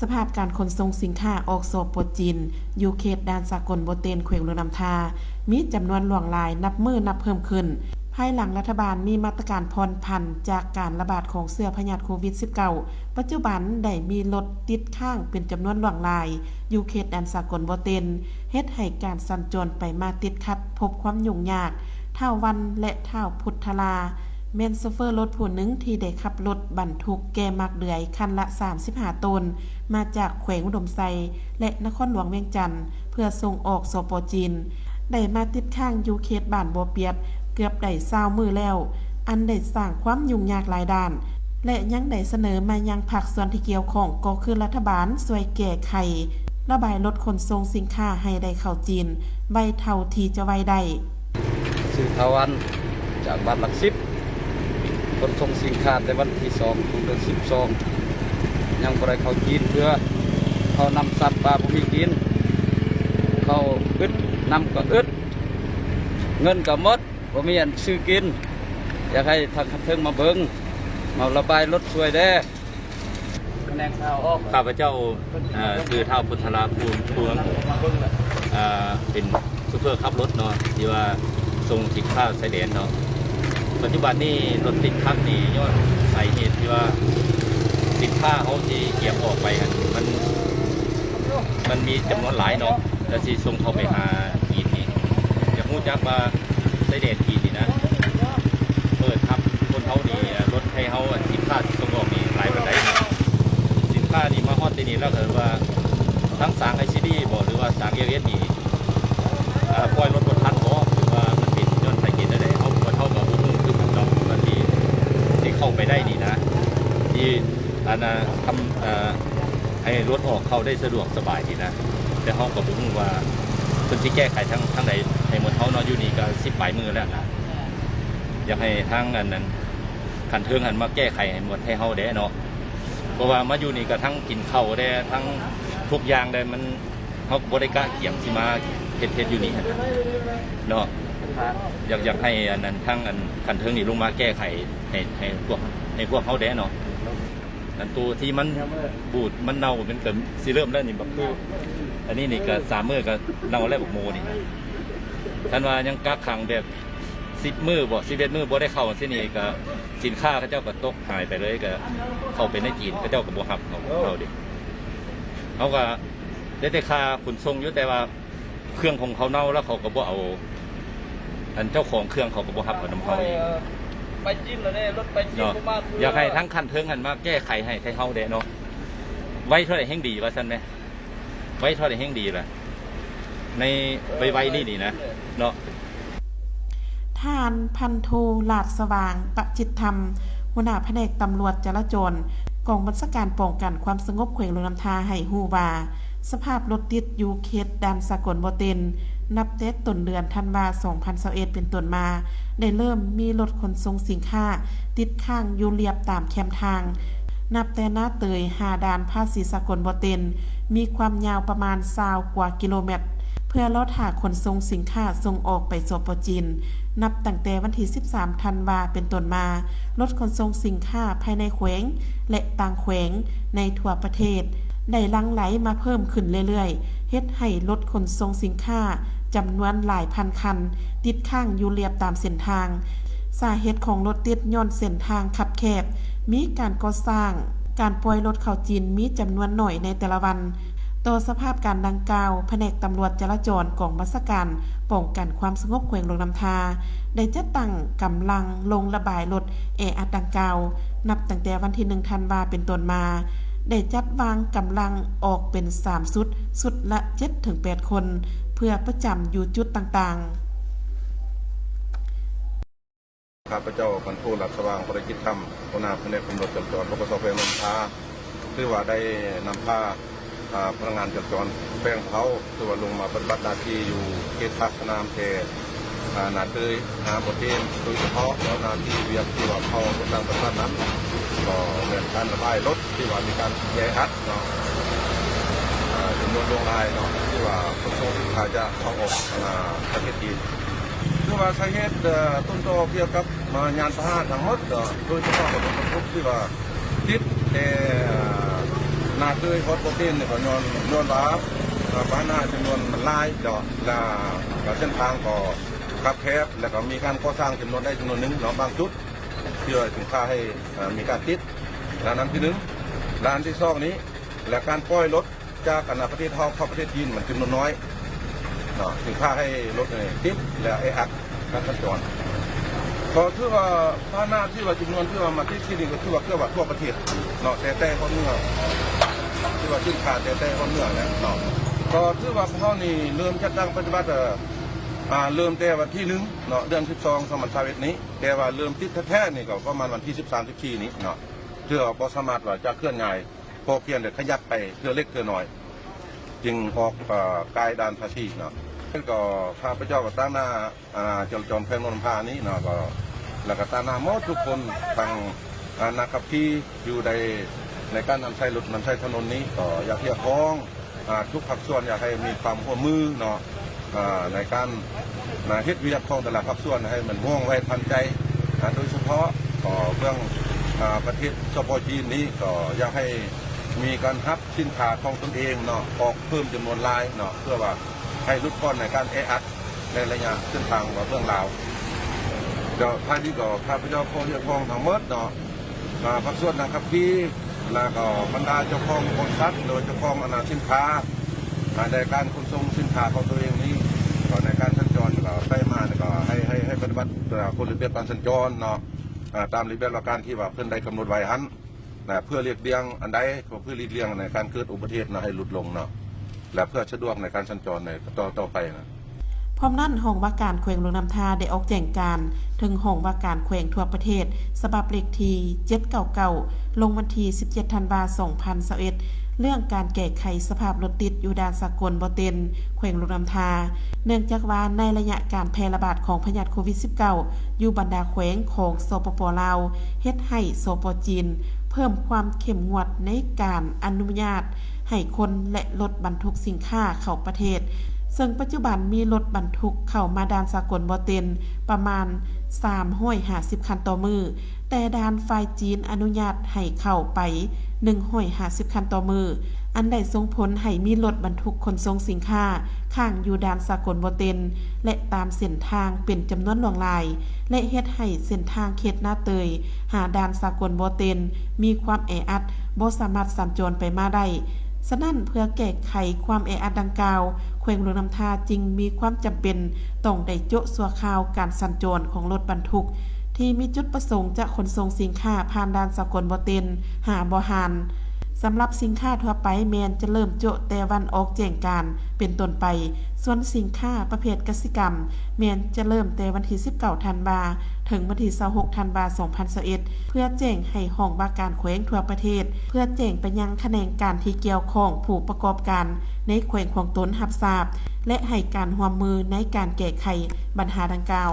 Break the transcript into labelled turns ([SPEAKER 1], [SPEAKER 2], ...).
[SPEAKER 1] สภาพการขนส่งสินค้าออกโซโปรจีนอยู่เขตด่านสากลโบเตนเขวงเรือนำทา มีจำนวนหลวงลายนับมือนับเพิ่มขึ้น ภายหลังรัฐบาลมีมาตรการผ่อนผันจากการระบาดของเสื้อพยาธิโควิด -19 ปัจจุบันได้มีรถติดข้างเป็นจำนวนหลวงลาย อยู่เขตด่านสากลโบเตนเฮ็ดให้การสัญจรไปมาติดขัด พบความยุ่งยากเท่าวันและเท่าพุทธลา แม่นโซเฟอร์รถผู้หนึ่งที่ได้ขับรถบรรทุกแกมักเดือยคันละ 35ตน มาจากแขวงอุดมไซและนครหลวงเวียงจันทน์เพื่อส่งออกโซโปจีน ได้มาติดข้างยูเขตบ้านบัวเปียด เกือบได้เศร้ามือแล้ว อันได้สร้างความยุ่งยากหลายด้าน และยังได้เสนอมายังภาคส่วนที่เกี่ยวของก็คือรัฐบาลช่วยแก้ไขระบายลดขนส่งสินค้าให้ได้เข้าจีนไวเท่าที่จะไวได้
[SPEAKER 2] สื่อทาวันจากบ้านหลักสิบ คนส่งสินค้าในวันที่สองของเดือนสิบสองยังบ่ได้เขากินเพื่อเขานำสัตว์ปลาบ่มีกิน เขาอึดนำก็อึดเงินก็หมดบ่มีอันซื้อกิน อยากให้ทางคันเทิงมาเบิงมาระบายรถช่วยแด้คะแนนข่าวออก
[SPEAKER 3] ข้าพเจ้าเอ่อคือเท่าพุทธลาภูมิพวง
[SPEAKER 2] มาเบิ่งแหละ
[SPEAKER 3] เอ่อเป็นซูเปอร์ขับรถเนาะที่ว่าส่งสินค้าไซเดนเนาะ ปัจจุบันนี้รถติดขัดนี่ย้อนสาเหตุที่ว่าสินค้าเขาที่เก็บออกไปมัน มันมีจำนวนหลายเนาะแต่ที่ส่งเขาไปหากีนนี่อยากรู้จักว่าไซเดนกีนนี่นะเปิดครับคนเขานี่รถให้เขาสินค้าที่ส่งออกนี่หลายประเด็นสินค้านี่มาฮอดที่นี่แล้วก็ว่าทั้งสางไอซีดีบ่หรือว่าสางเอเอสนี่อ่าปล่อยรถบนทันบ่หรือว่ามันปิดย้อนสาเหตุได้เขาบ่เท่ากับบ่ฮู้คือกับเราว่าที่ที่เข้าไปได้นี่นะ ที่ อันนะทำให้รถออกเข้าได้สะดวกสบายดีนะ แต่เฮาก็บ่ฮู้ว่าเพิ่แก้ไขทางทางใดให้หมดเฮานาะอยู่นี่ก็10ปลายมือแล้วนะอยากให้ทางอันนั้นคันเทิงหันมาแก้ไขให้หมดให้เฮาได้เนาะเพราะว่ามาอยู่นี่ก็ทั้งกินข้าวได้ทั้งทุกอย่างได้มันเขาบริกล้าเกี่ยมที่มาเฮ็ดเฮ็ดอยู่นี่เนาะอยากอยากให้อันนั้นทั้งอันคันเทิงนี่ลงมาแก้ไขให้ให้พวกให้พวกเขาได้เนาะ นั่นตัวที่มันบูดมันเน่ามันเกิดสิเริ่มแล้วนี่แบบคืออันนี้นี่ก็สามมื้อก็เน่าแล้วบักโมนี่ท่านว่ายังกักขังแบบสิบมือบ่สิบเอ็ดมือบ่ได้เข้าสินี่ก็สินค้าเขาเจ้าก็ตกหายไปเลยก็เข้าไปในจีนก็เจ้ากับบัหับเขาเขาดิเขาก็ได้แต่ค่าขนส่งอยู่แต่ว่าเครื่องของเขาเน่าแล้วเขาก็บ่เอาอันเจ้าของเครื่องเขาก็บ่หับกับน้ำเขาเอง
[SPEAKER 2] ไปจิ้มแล้วเนี่ยรถไปจิ้ม
[SPEAKER 3] เนาะ
[SPEAKER 2] บ่มาก
[SPEAKER 3] อยากให้ทั้งคันเทิงหันมาแก้ไขให้ให้เฮาเด้เนาะไว้เท่าไหร่แห่งดีว่าซั่นไหมไว้เท่าไหร่แห่งดีล่ะ ในไวๆนี่นี่นะเนาะ
[SPEAKER 1] ท่านพันโทลาดสว่าง ประจิตธรรม หัวหน้าแผนกตำรวจจราจรกองบัญชาการป้องกันความสงบแขวงหลวงน้ำทาให้ฮู้ว่าสภาพรถติดอยู่เขตด่านสากลบ่เต็น นับแต่ต้นเดือนธันวา2021เป็นต้นมา ได้เริ่มมีรถขนส่งสินค้า ติดข้างอยู่เรียบตามแคมทาง นับแต่หน้าเตยหาด่านภาษีสกลบ่เต็น มีความยาวประมาณ20กว่ากิโลเมตร เพื่อลดหาขนส่งสินค้าส่งออกไปสปปจีน นับตั้งแต่วันที่ 13 ธันวาเป็นต้นมาลดขนส่งสินค้าภายในแขวง และต่างแขวงในทั่วประเทศได้ลังไหลมาเพิ่มขึ้นเรื่อยๆ เฮ็ดให้ลดขนส่งสินค้า จำนวนหลายพันคัน ติดข้างอยู่เรียบตามเส้นทาง สาเหตุของรถติดย่อนเส้นทางขับแคบ มีการก่อสร้าง การปล่อยรถเข้าจีนมีจำนวนหน่อยในแต่ละวันต่อสภาพการดังกล่าวแผนกตำรวจจราจรกองบัญชาการป้องกันความสงบแขวงหลวงนำทา ได้จัดตั้งกำลังลงระบายรถแออัดดังกล่าว นับตั้งแต่วันที่1ธันวาเป็นต้นมา ได้จัดวางกำลังออกเป็น3สุดสุดละ7-8คน เพื่อประจำอยู่จุดต่างๆ
[SPEAKER 4] ข้าพเจ้าพันธุ์หลักสว่างบริจิตธรรมหัวนาแผนกตำรวจจราจรปปสแขวงนนทาคือว่าได้นำพาอ่าพนักงานจราจรแขวงเขาคือว่าลงมาปฏิบัติหน้าที่อยู่เขตทักสนามเทอ่านาเตยหาบทเรียนโดยเฉพาะแล้วหนาที่เวียกที่ว่าเขาประจำประเทศนั้นก็เหมือนการระบายรถที่ว่ามีการแยอัดเนาะ จำนวนลงลายเนาะที่ว่าขนส่งสินค้าจะเข้าออกอ่าประเทศจีนคือว่าสาเหตุต้นตอเกี่ยวกับมายานพาหนะทั้งหมดโดยเฉพาะรถบรรทุกที่ว่าติดแต่นาเคยฮอตโปรตีนเนี่ยก็นอนนอนว่าเอ่อบ้านหน้าจำนวนมันลายดอกแลาแล้วเส้นทางก็คับแคบแล้วก็มีการก่อสร้างจำนวนได้จำนวนหนึ่งเนาะบางจุดเพื่อถึงค่าให้มีการติดร้านนั้นที่หนึ่งร้านที่สองนี้และการปล่อยรถ จากอนาประเทศเฮาเข้าประเทศจีนมันจำนวนน้อยเนาะถึงค่าให้รถเนี่ยติดและไอ้อัดการสัญจรก็ถือว่าพาหน้าที่ว่าจำนวนที่ว่ามาที่ที่นี่ก็ถือว่าเกือบว่าทั่วประเทศเนาะแต่แต่คนเมือที่ว่าชื่นขาดแต่แต่คนเมืองแหละเนาะก็ถือว่าเขานี่เริ่มจัดตั้งปฏิบัติอ่าเริ่มแต่วันที่หนึ่งเนาะเดือน12สองสมัยชาเวตนี้ แต่ว่าเริ่มติดแท้ๆนี่ก็ประมาณวันที่13 14นี้เนาะเพื่อบ่สามารถว่าจะเคลื่อนย้าย พอเพียงแต่ขยับไปเพื่อเล็กเพื่อน้อย จึงออกกายดานภาษีเนาะซึ่งก็ข้าพเจ้าก็ตั้งหน้าอ่าจอมจอมเพลงนนพานี้เนาะก็แล้วก็ตั้งหน้าหมดทุกคนทางนักขับขี่อยู่ในในการนำใช้รถนำใช้ถนนนี้ก็อยากเรียกร้องทุกภาคส่วนอยากให้มีความร่วมมือเนาะในการมาเฮ็ดเวียกของแต่ละภาคส่วนให้มันม่วงไว้ทันใจโดยเฉพาะก็เรื่องประเทศสปจีนนี้ก็อยากให้ มีการฮับสินค้าของตนเองเนาะออกเพิ่มจำนวนลายเนาะเพื่อว่าให้ลดก้อนในการแออัดในระยะเส้นทางว่าเรื่องราวเดี๋ยวท้ายที่ก็ข้าพเจ้าขอเรียกร้องทั้งหมดเนาะมาพักส่วนนะครับพี่แล้วก็บรรดาเจ้าของบริษัทโดยเจ้าของอนาสินค้าในการขนส่งสินค้าของตัวเองนี้ก็ในการสัญจรก็ได้มาเนี่ยก็ให้ให้ให้ปฏิบัติตามกฎระเบียบการสัญจรเนาะตามระเบียบหลักการที่ว่าเพิ่นได้กำหนดไว้หัน นะเพื่อเรียกเลี่ยงอันใดเพื่อเรียกเลี่ยงในการเกิดอุบัติเหตุนะให้ลดลงเนาะและเพื่อสะดวกในการสัญจรในต่อต่อไปนะ
[SPEAKER 1] พร้อมนั้นห้องว่าการแขวงหลวงนำทาได้ออกแจ้งการ ถึงห้องว่าการแขวงทั่วประเทศฉบับเลขที่799 ลงวันที่ 17 ธันวาคม 2021 เรื่องการแก้ไขสภาพรถติดอยู่ด่านสากลบ่เต็นแขวงลงนำทา เนื่องจากว่าในระยะการแพร่ระบาดของพยาธิโควิด -19 อยู่บรรดาแขวงของสปปลาว เฮ็ดให้สปจีน พิ่มความเข้มงวดในการอนุญาตให้คนและรถบรรทุกสินค้าเข้าประเทศ ซึ่งปัจจุบันมีรถบรรทุกเข้ามาด่านสากลบ่เต็นประมาณ350คันต่อมือ แต่ด่านฝ่ายจีนอนุญาตให้เข้าไป150คันต่อมือ อันใดส่งผลให้มีรถบรรทุกขนส่งสินค้าข้างอยู่ด่านสากลบ่เต็นและตามเส้นทางเป็นจำนวนหลวงหลาย และเฮ็ดให้เส้นทางเขตหน้าเตย หาด่านสากลบ่เต็นมีความแออัดบ่สามารถสัญจรไปมาได้ สนั่นเพื่อแก้ไขความแออัดดังกล่าวแขวงหลวงน้ำทาจึงมีความจำเป็นต้องได้โจะสัวข่าวการสัญจรของรถบรรทุก ที่มีจุดประสงค์จะขนส่งสินค้าผ่านด่านสากลบ่เต็นหาบ่หาน สำหรับสินค้าทั่วไปแมนจะเริ่มโจแต่วันออกแจ้งการเป็นต้นไป ส่วนสินค้าประเภทกสิกรรม แมนจะเริ่มแต่วันที่ 19ธันวาถึงวันที่26ธันวา2021เพื่อแจ้งให้ห้องว่าการแขวงทั่วประเทศ เพื่อแจ้งไปยังแขนงการที่เกี่ยวข้องผู้ประกอบการ ในแขวงของตนรับทราบ และให้การร่วมมือในการแก้ไขปัญหาดังกล่าว